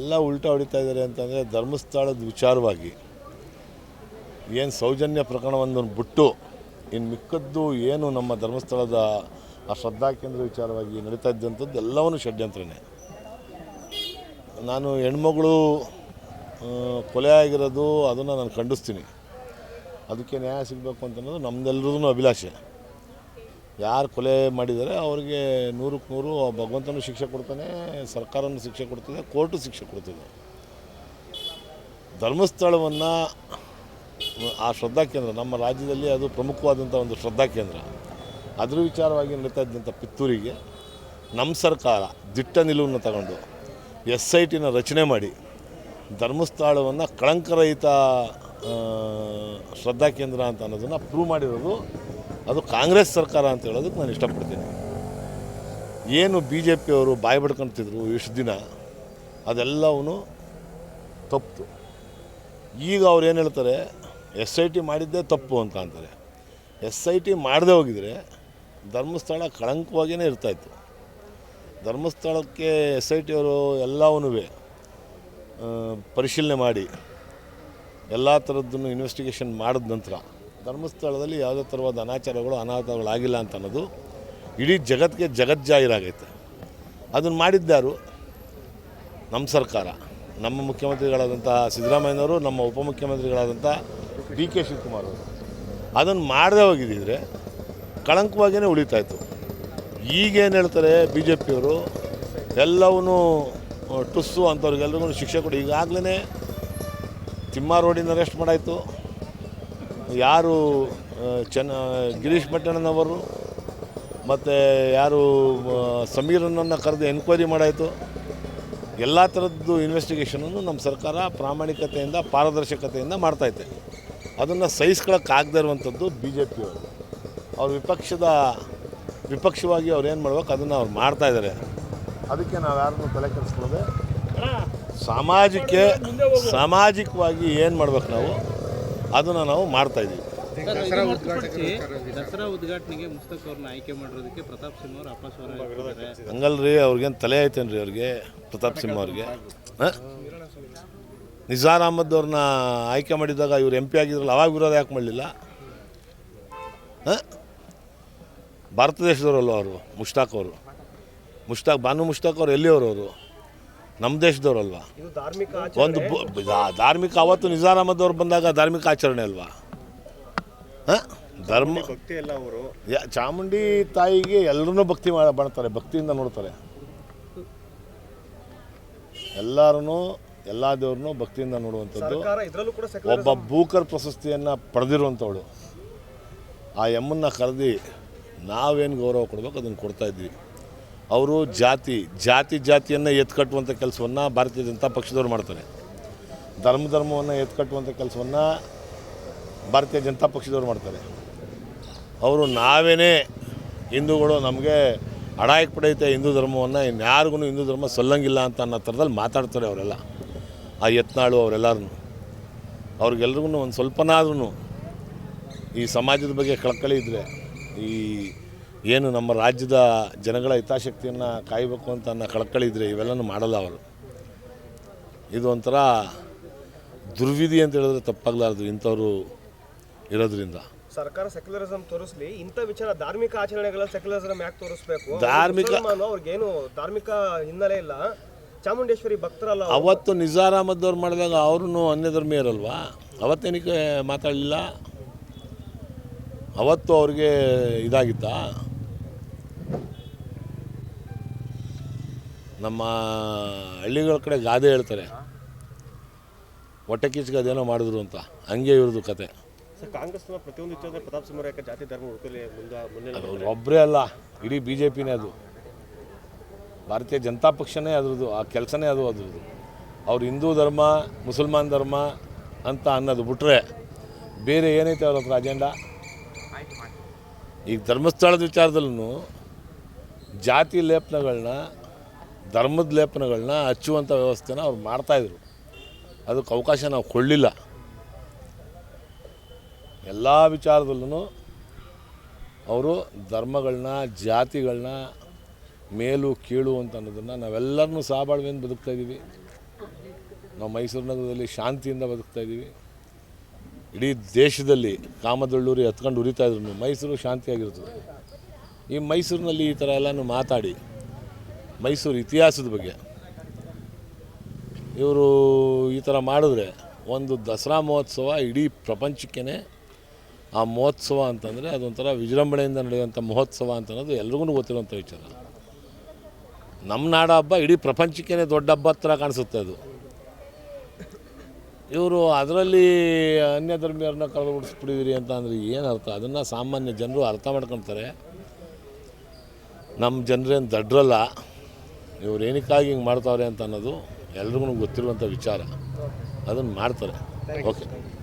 ಎಲ್ಲ ಉಲ್ಟಾ ಹೊಡಿತಾ ಇದ್ದಾರೆ ಅಂತಂದರೆ ಧರ್ಮಸ್ಥಳದ ವಿಚಾರವಾಗಿ ಏನು ಸೌಜನ್ಯ ಪ್ರಕರಣವನ್ನು ಬಿಟ್ಟು ಇನ್ನು ಮಿಕ್ಕದ್ದು ಏನು ನಮ್ಮ ಧರ್ಮಸ್ಥಳದ ಆ ಶ್ರದ್ಧಾ ಕೇಂದ್ರ ವಿಚಾರವಾಗಿ ನಡೀತಾ ಇದ್ದಂಥದ್ದು ಎಲ್ಲವನ್ನೂ ಷಡ್ಯಂತ್ರನೇ. ನಾನು ಹೆಣ್ಮಗಳು ಕೊಲೆ ಆಗಿರೋದು ಅದನ್ನು ನಾನು ಖಂಡಿಸ್ತೀನಿ. ಅದಕ್ಕೆ ನ್ಯಾಯ ಸಿಗಬೇಕು ಅಂತ ಅನ್ನೋದು ನಮ್ಮೆಲ್ಲರದ್ದು ಅಭಿಲಾಷೆ. ಯಾರು ಕೊಲೆ ಮಾಡಿದ್ದಾರೆ, ಅವರಿಗೆ ನೂರಕ್ಕೆ ನೂರು ಭಗವಂತನೂ ಶಿಕ್ಷೆ ಕೊಡ್ತಾನೆ, ಸರ್ಕಾರನೂ ಶಿಕ್ಷೆ ಕೊಡ್ತಿದೆ, ಕೋರ್ಟು ಶಿಕ್ಷೆ ಕೊಡ್ತಿದೆ. ಧರ್ಮಸ್ಥಳವನ್ನು, ಆ ಶ್ರದ್ಧಾ ಕೇಂದ್ರ, ನಮ್ಮ ರಾಜ್ಯದಲ್ಲಿ ಅದು ಪ್ರಮುಖವಾದಂಥ ಒಂದು ಶ್ರದ್ಧಾ ಕೇಂದ್ರ. ಅದ್ರ ವಿಚಾರವಾಗಿ ನಡೀತಾ ಇದ್ದಂಥ ಪಿತ್ತೂರಿಗೆ ನಮ್ಮ ಸರ್ಕಾರ ದಿಟ್ಟ ನಿಲುವನ್ನು ತಗೊಂಡು ಎಸ್ ಐ ಟಿನ ರಚನೆ ಮಾಡಿ, ಧರ್ಮಸ್ಥಳವನ್ನು ಕಳಂಕರಹಿತ ಶ್ರದ್ಧಾ ಕೇಂದ್ರ ಅಂತ ಅನ್ನೋದನ್ನು ಪ್ರೂವ್ ಮಾಡಿರೋದು ಅದು ಕಾಂಗ್ರೆಸ್ ಸರ್ಕಾರ ಅಂತ ಹೇಳೋದಕ್ಕೆ ನಾನು ಇಷ್ಟಪಡ್ತೀನಿ. ಏನು ಬಿ ಜೆ ಪಿಯವರು ಬಾಯಿ ಬಡ್ಕೊಂತಿದ್ರು ಇಷ್ಟು ದಿನ ಅದೆಲ್ಲವೂ ತಪ್ಪು. ಈಗ ಅವ್ರು ಏನು ಹೇಳ್ತಾರೆ, ಎಸ್ ಐ ಟಿ ಮಾಡಿದ್ದೇ ತಪ್ಪು ಅಂತ ಅಂತಾರೆ. ಎಸ್ ಐ ಟಿ ಮಾಡದೆ ಹೋಗಿದರೆ ಧರ್ಮಸ್ಥಳ ಕಳಂಕವಾಗಿಯೇ ಇರ್ತಾಯಿತ್ತು. ಧರ್ಮಸ್ಥಳಕ್ಕೆ ಎಸ್ ಐ ಟಿಯವರು ಎಲ್ಲವನ್ನೂ ಪರಿಶೀಲನೆ ಮಾಡಿ, ಎಲ್ಲ ಥರದ್ದನ್ನು ಇನ್ವೆಸ್ಟಿಗೇಷನ್ ಮಾಡಿದ ನಂತರ ಧರ್ಮಸ್ಥಳದಲ್ಲಿ ಯಾವುದೇ ಥರವಾದ ಅನಾಚಾರಗಳು ಅನಾಹುತಗಳಾಗಿಲ್ಲ ಅಂತ ಅನ್ನೋದು ಇಡೀ ಜಗತ್ತಿಗೆ ಜಗಜ್ಜಾಹಿರಾಗೈತೆ ಅದನ್ನು ಮಾಡಿದ್ದಾರು ನಮ್ಮ ಸರ್ಕಾರ. ನಮ್ಮ ಮುಖ್ಯಮಂತ್ರಿಗಳಾದಂಥ ಸಿದ್ದರಾಮಯ್ಯನವರು, ನಮ್ಮ ಉಪಮುಖ್ಯಮಂತ್ರಿಗಳಾದಂಥ ಡಿ ಕೆ ಶಿವಕುಮಾರ್ ಅವರು. ಅದನ್ನು ಮಾಡದೆ ಹೋಗಿದ್ದಿದ್ರೆ ಕಳಂಕವಾಗಿಯೇ ಉಳಿತಾಯಿತ್ತು ಈಗೇನು ಹೇಳ್ತಾರೆ ಬಿ ಜೆ ಪಿಯವರು? ಎಲ್ಲವನ್ನೂ ಟುಸ್ಸು ಅಂಥವ್ರಿಗೆಲ್ರಿಗೂ ಶಿಕ್ಷೆ ಕೊಡಿ. ಈಗಾಗಲೇ ತಿಮ್ಮ ರೋಡಿನ ಅರೆಸ್ಟ್ ಮಾಡಾಯಿತು. ಯಾರು ಚೆನ್ನ ಗಿರೀಶ್ ಭಟ್ಟಣ್ಣನವರು ಮತ್ತು ಯಾರು ಸಮೀರನನ್ನು ಕರೆದು ಎನ್ಕ್ವೈರಿ ಮಾಡಾಯಿತು. ಎಲ್ಲ ಥರದ್ದು ಇನ್ವೆಸ್ಟಿಗೇಷನನ್ನು ನಮ್ಮ ಸರ್ಕಾರ ಪ್ರಾಮಾಣಿಕತೆಯಿಂದ ಪಾರದರ್ಶಕತೆಯಿಂದ ಮಾಡ್ತಾಯಿದೆ ಅದನ್ನು ಸಹಿಸ್ಕೊಳಕ್ಕಾಗದೇ ಇರುವಂಥದ್ದು ಬಿ ಜೆ ಪಿಯವರು ಅವ್ರ ವಿಪಕ್ಷದ ವಿಪಕ್ಷವಾಗಿ ಅವ್ರು ಏನು ಮಾಡ್ಬೇಕು ಅದನ್ನು ಅವ್ರು ಮಾಡ್ತಾ ಇದ್ದಾರೆ ಅದಕ್ಕೆ ನಾವು ಯಾರನ್ನು ತಲೆ ಕೆಡಿಸ್ಕೊಳ್ಳೋದೆ ಸಾಮಾಜಿಕ ಸಾಮಾಜಿಕವಾಗಿ ಏನು ಮಾಡ್ಬೇಕು ನಾವು? ಅದನ್ನು ನಾವು ಮಾಡ್ತಾಯಿದ್ದೀವಿ ದಸರಾ ಉದ್ಘಾಟನೆಗೆ ಮುಸ್ತಕ್ ಅವ್ರನ್ನ ಆಯ್ಕೆ ಮಾಡಿರೋದಕ್ಕೆ ಪ್ರತಾಪ್ ಸಿಂಹ ಅವರು ಅಪಸ್ವರ ಹೇಳ್ತಿದ್ದಾರೆ. ಹಂಗಲ್ರಿ ಅವ್ರಿಗೇನು ತಲೆ ಐತೇನ್ರಿ ಅವ್ರಿಗೆ? ಪ್ರತಾಪ್ ಸಿಂಹ ಅವ್ರಿಗೆ. ಹಾಂ? ನಿಜಾರ್ ಅಹಮದ್ ಅವ್ರನ್ನ ಆಯ್ಕೆ ಮಾಡಿದಾಗ ಇವ್ರು ಎಂ ಪಿ ಆಗಿದ್ರಲ್ಲ ಅವಾಗ ವಿರೋಧ ಯಾಕೆ ಮಾಡಲಿಲ್ಲ? ಹಾಂ? ಭಾರತ ದೇಶದವರಲ್ವ ಅವರು ಮುಷ್ತಾಕ್ ಅವರು. ಮುಷ್ತಾಕ್ ಬಾನು ಮುಷ್ತಾಕ್ ಅವ್ರು ಎಲ್ಲಿಯವರು ಅವರು? ನಮ್ಮ ದೇಶದವ್ರಲ್ವಾ ಒಂದು ಧಾರ್ಮಿಕ ಅವತ್ತು ನಿಜಾರ್ ಅಹಮದ್ ಅವ್ರು ಬಂದಾಗ ಧಾರ್ಮಿಕ ಆಚರಣೆ ಅಲ್ವಾ? ಹಾಂ? ಧರ್ಮ ಭಕ್ತಿ ಎಲ್ಲ ಅವರು. ಯಾ ಚಾಮುಂಡಿ ತಾಯಿಗೆ ಎಲ್ಲರೂ ಭಕ್ತಿ ಮಾಡ ಮಾಡ್ತಾರೆ ಭಕ್ತಿಯಿಂದ ನೋಡ್ತಾರೆ. ಎಲ್ಲರೂ ಎಲ್ಲ ದೇವ್ರನ್ನೂ ಭಕ್ತಿಯಿಂದ ನೋಡುವಂಥದ್ದು. ಒಬ್ಬ ಭೂಕರ್ ಪ್ರಶಸ್ತಿಯನ್ನು ಪಡೆದಿರುವಂಥವಳು. ಆ ಎಮ್ಮನ್ನ ಕರೆದು ನಾವೇನು ಗೌರವ ಕೊಡಬೇಕು ಅದನ್ನು ಕೊಡ್ತಾ ಇದ್ವಿ. ಅವರು ಜಾತಿ ಜಾತಿ ಜಾತಿಯನ್ನು ಎತ್ಕಟ್ಟುವಂಥ ಕೆಲಸವನ್ನು ಭಾರತೀಯ ಜನತಾ ಪಕ್ಷದವ್ರು ಮಾಡ್ತಾರೆ. ಧರ್ಮ ಧರ್ಮವನ್ನು ಎತ್ಕಟ್ಟುವಂಥ ಕೆಲಸವನ್ನು ಭಾರತೀಯ ಜನತಾ ಪಕ್ಷದವ್ರು ಮಾಡ್ತಾರೆ. ಅವರು ನಾವೇನೇ ಹಿಂದೂಗಳು ನಮಗೆ ಅಡಾಯಕ್ಕೆ ಪಡೆಯುತ್ತೆ ಹಿಂದೂ ಧರ್ಮವನ್ನು ಇನ್ಯಾರಿಗೂ ಹಿಂದೂ ಧರ್ಮ ಸಲ್ಲಂಗಿಲ್ಲ ಅಂತ ಅನ್ನೋ ಥರದಲ್ಲಿ ಮಾತಾಡ್ತಾರೆ ಅವರೆಲ್ಲ. ಆ ಯತ್ನಾಳು ಅವರೆಲ್ಲರೂ ಅವ್ರಿಗೆಲ್ರಿಗೂ ಒಂದು ಸ್ವಲ್ಪನಾದ್ರೂ ಈ ಸಮಾಜದ ಬಗ್ಗೆ ಕಳಕಳಿ ಇದ್ದರೆ ಈ ಏನು ನಮ್ಮ ರಾಜ್ಯದ ಜನಗಳ ಹಿತಾಸಕ್ತಿಯನ್ನು ಕಾಯಬೇಕು ಅಂತ ಅನ್ನೋ ಕಳಕಳಿದ್ರೆ ಇವೆಲ್ಲನೂ ಮಾಡಲ್ಲ ಅವರು. ಇದು ಒಂಥರ ದುರ್ವಿಧಿ ಅಂತ ಹೇಳಿದ್ರೆ ತಪ್ಪಾಗಲಾರದು ಇಂಥವ್ರು ಇರೋದ್ರಿಂದ. ಸರ್ಕಾರ ಸೆಕ್ಯುಲರಿಸಂ ತೋರಿಸಲಿ ಇಂಥ ವಿಚಾರ ಧಾರ್ಮಿಕ ಆಚರಣೆಗಳ ಸೆಕ್ಯುಲರಿಸಂ ಯಾಕೆ ತೋರಿಸ್ಬೇಕು? ಧಾರ್ಮಿಕ- ಅವ್ರಿಗೇನು ಧಾರ್ಮಿಕ ಹಿನ್ನೆಲೆ ಇಲ್ಲ. ಚಾಮುಂಡೇಶ್ವರಿ ಭಕ್ತರಲ್ಲ. ಅವತ್ತು ನಿಜಾರ್ ಅಹಮದ್ ಅವ್ರು ಮಾಡಿದಾಗ ಅವ್ರೂ ಅನ್ಯಧರ್ಮೀಯರಲ್ವಾ? ಅವತ್ತೇನಕ್ಕೆ ಮಾತಾಡಲಿಲ್ಲ? ಅವತ್ತು ಅವ್ರಿಗೆ ಇದಾಗಿತ್ತಾ? ನಮ್ಮ ಹಳ್ಳಿಗಳ ಕಡೆ ಗಾದೆ ಹೇಳ್ತಾರೆ. ಹೊಟ್ಟೆ ಕಿಚ್ಗೆ ಅದೇನೋ ಮಾಡಿದ್ರು ಅಂತ. ಹಂಗೆ ಇವ್ರದ್ದು ಕತೆ. ಸರ್ ಕಾಂಗ್ರೆಸ್ನ ಪ್ರತಿಯೊಂದು ಪ್ರತಾಪ್ ಸಿಂಹ ಯಾಕೆ ಜಾತಿ ಧರ್ಮ ಹುಡುಕಲಿ ಮುಂದೆ ಒಬ್ಬರೇ ಅಲ್ಲ ಇಡೀ ಬಿ ಜೆ ಪಿನೇ ಅದು. ಭಾರತೀಯ ಜನತಾ ಪಕ್ಷನೇ ಅದ್ರದ್ದು ಆ ಕೆಲಸನೇ ಅದು ಅದ್ರದ್ದು. ಅವ್ರು ಹಿಂದೂ ಧರ್ಮ ಮುಸಲ್ಮಾನ್ ಧರ್ಮ ಅಂತ ಅನ್ನೋದು ಬಿಟ್ರೆ ಬೇರೆ ಏನೈತೆ ಅವ್ರ ಹತ್ರ ಅಜೆಂಡಾ ಈಗ ಧರ್ಮಸ್ಥಳದ ವಿಚಾರದಲ್ಲೂ ಜಾತಿ ಲೇಪನಗಳನ್ನ ಧರ್ಮದ ಲೇಪನಗಳನ್ನ ಹಚ್ಚುವಂಥ ವ್ಯವಸ್ಥೆನ ಅವ್ರು ಮಾಡ್ತಾಯಿದ್ರು ಅದಕ್ಕೆ ಅವಕಾಶ ನಾವು ಕೊಡಲಿಲ್ಲ. ಎಲ್ಲ ವಿಚಾರದಲ್ಲೂ ಅವರು ಧರ್ಮಗಳನ್ನ, ಜಾತಿಗಳನ್ನ ಮೇಲು ಕೀಳು ಅಂತ ಅನ್ನೋದನ್ನು ನಾವೆಲ್ಲರನ್ನೂ ಸಾಬಾಳ್ವೆಯಿಂದ ಬದುಕ್ತಾ ಇದ್ದೀವಿ. ನಾವು ಮೈಸೂರು ನಗರದಲ್ಲಿ ಶಾಂತಿಯಿಂದ ಬದುಕ್ತಾ ಇದ್ದೀವಿ. ಇಡೀ ದೇಶದಲ್ಲಿ ಕಾಮದಳ್ಳೂರಿ ಹತ್ಕೊಂಡು ಉರಿತಾ ಇದ್ರು. ಮೈಸೂರು ಶಾಂತಿಯಾಗಿರ್ತದೆ. ಈ ಮೈಸೂರಿನಲ್ಲಿ ಈ ಥರ ಎಲ್ಲನೂ ಮಾತಾಡಿ ಮೈಸೂರು ಇತಿಹಾಸದ ಬಗ್ಗೆ. ಇವರು ಈ ಥರ ಮಾಡಿದ್ರೆ ಒಂದು ದಸರಾ ಮಹೋತ್ಸವ ಇಡೀ ಪ್ರಪಂಚಕ್ಕೇ ಆ ಮಹೋತ್ಸವ ಅಂತಂದರೆ ಅದೊಂಥರ ವಿಜೃಂಭಣೆಯಿಂದ ನಡೆಯುವಂಥ ಮಹೋತ್ಸವ ಅಂತ ಅನ್ನೋದು ಎಲ್ರಿಗೂ ಗೊತ್ತಿರುವಂಥ ವಿಚಾರ. ನಮ್ಮ ನಾಡ ಹಬ್ಬ ಇಡೀ ಪ್ರಪಂಚಕ್ಕೇ ದೊಡ್ಡ ಹಬ್ಬ ಹತ್ರ ಕಾಣಿಸುತ್ತೆ ಅದು. ಇವರು ಅದರಲ್ಲಿ ಅನ್ಯ ಧರ್ಮೀಯರನ್ನ ಕಳೆದು ಬಿಡಿಸ್ಬಿಟ್ಟಿದ್ದೀರಿ ಅಂತ ಅಂದರೆ ಏನು ಅರ್ಥ? ಅದನ್ನು ಸಾಮಾನ್ಯ ಜನರು ಅರ್ಥ ಮಾಡ್ಕೊಳ್ತಾರೆ ನಮ್ಮ ಜನರೇನು ದಡ್ರಲ್ಲ. ಇವ್ರು ಏನಕ್ಕಾಗಿ ಹಿಂಗೆ ಮಾಡ್ತಾವ್ರೆ ಅಂತ ಅನ್ನೋದು ಎಲ್ರಿಗೂ ಗೊತ್ತಿರುವಂಥ ವಿಚಾರ. ಅದನ್ನು ಮಾಡ್ತಾರೆ. ಓಕೆ